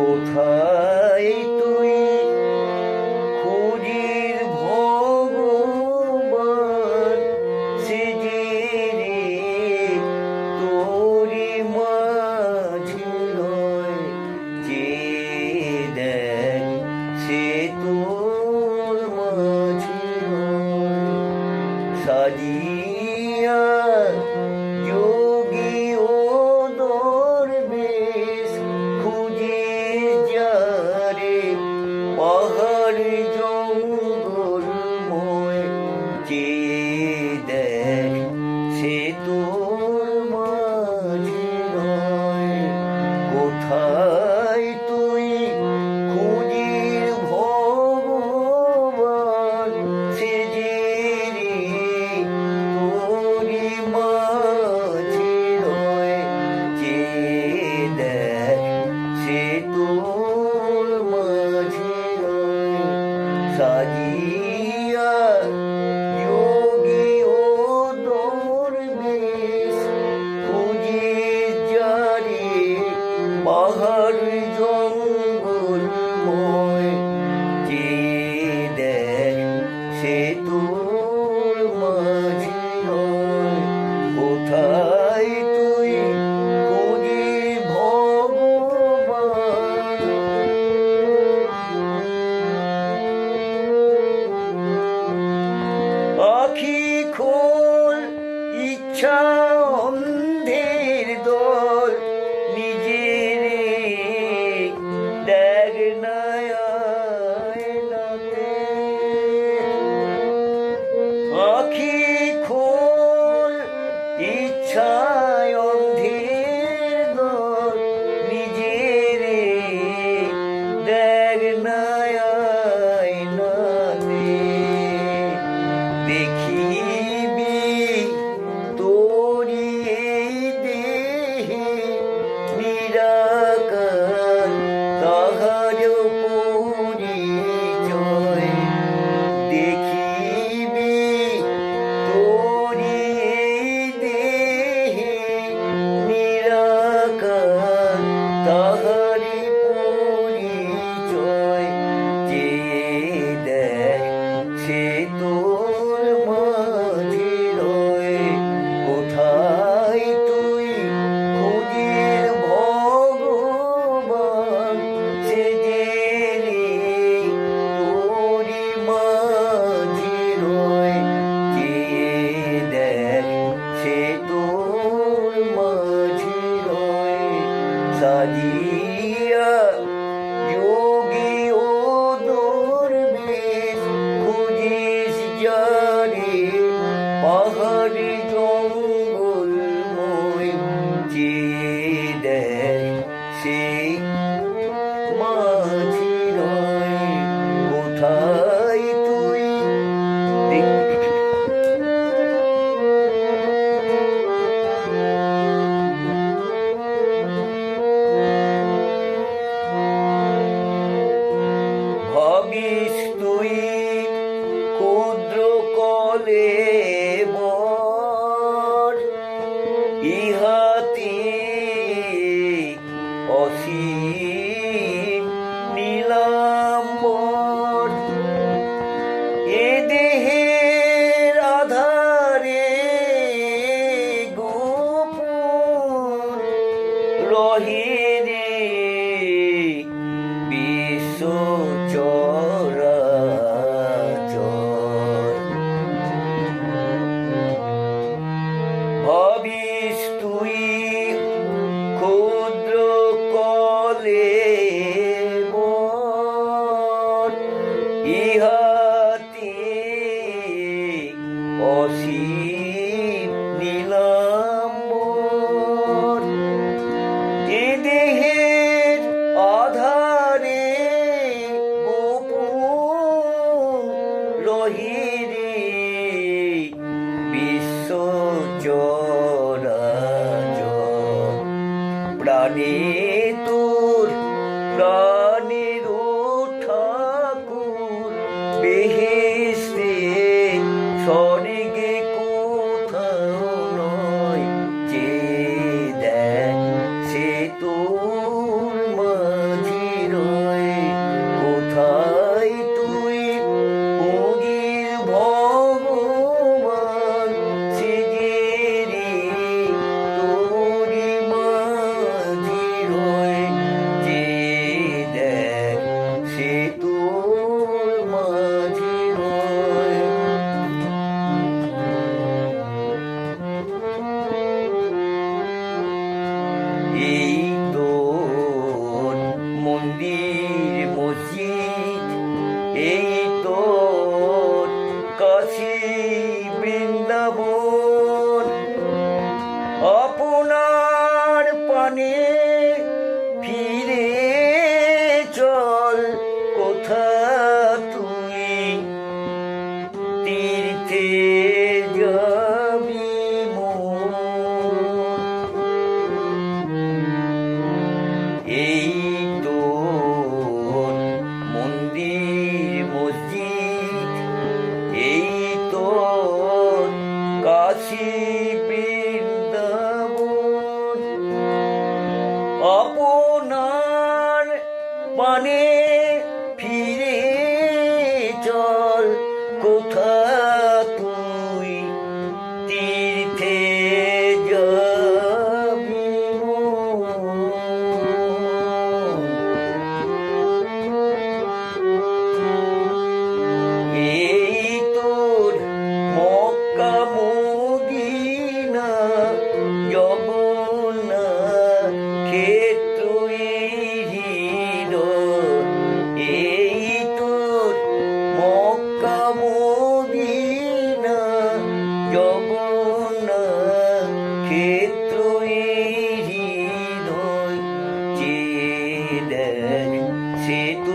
কোথায় heart. মহারী Sadiya yogi odur biz. Kudüs cani bahari congul muhim ki dersin অসীম নীলাম্বর এ দেহের আধারে গোপন রহিরে তোর প্রাণের ঠাকুর বেহেসে স্বর্গে কোথাও নয় যে দেন সে তোর 오늘 만에 비리죠. gider sit